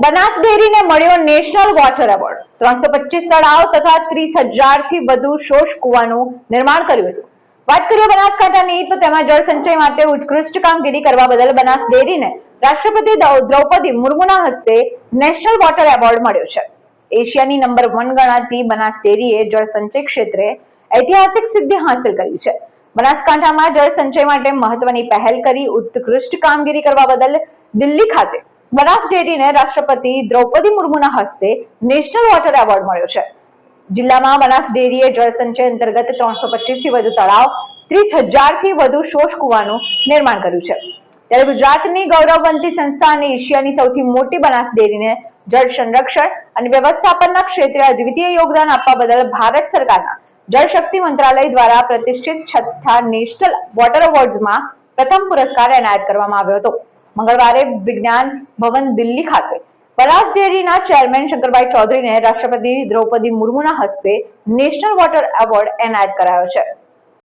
બનાસ ડેરીને મળ્યો national water award. ત્રણસો પચીસ તળાવ તથા ત્રીસ હજારથી વધુ શોષ કુવાનું નિર્માણ કર્યું હતું. વાત કરીએ બનાસકાંઠાની, તો તેમાં જળ સંચય માટે ઉત્કૃષ્ટ કામગીરી કરવા બદલ બનાસ ડેરીને રાષ્ટ્રપતિ દ્રૌ- દ્રૌપદી મુર્મુના હસ્તે નેશનલ વોટર એવોર્ડ મળ્યો છે. એશિયાની નંબર વન ગણાતી બનાસ ડેરીએ જળ સંચય ક્ષેત્રે ઐતિહાસિક સિદ્ધિ હાંસલ કરી છે. બનાસકાંઠામાં જળ સંચય માટે મહત્વની પહેલ કરી ઉત્કૃષ્ટ કામગીરી કરવા બદલ દિલ્હી ખાતે બનાસ ડેરીને રાષ્ટ્રપતિ દ્રૌપદી મુર્મુના હસ્તે નેશનલ વોટર એવોર્ડ મળ્યો છે. જિલ્લામાં બનાસ ડેરીએ જળસંચય અંતર્ગત ત્રણસો થી વધુ તળાવ, ત્રીસ હજારથી વધુ શોષ કુવાનું નિર્માણ કર્યું છે. ત્યારે ગુજરાતની ગૌરવવંતી સંસ્થા અને એશિયાની સૌથી મોટી બનાસ ડેરીને જળ સંરક્ષણ અને વ્યવસ્થાપનના ક્ષેત્રે અદ્વિતીય યોગદાન આપવા બદલ ભારત સરકારના જળ શક્તિ મંત્રાલય દ્વારા પ્રતિષ્ઠિત છઠ્ઠા નેશનલ વોટર એવોર્ડ્સમાં પ્રથમ પુરસ્કાર એનાયત કરવામાં આવ્યો હતો. મંગળવારે વિજ્ઞાન ભવન દિલ્હી ખાતે. પલાસ ડેરીના ચેરમેન શંકરભાઈ ચૌધરીને રાષ્ટ્રપતિ દ્રૌપદી મુર્મુના હસ્તે નેશનલ વોટર એવોર્ડ એનાયત કરાયો છે.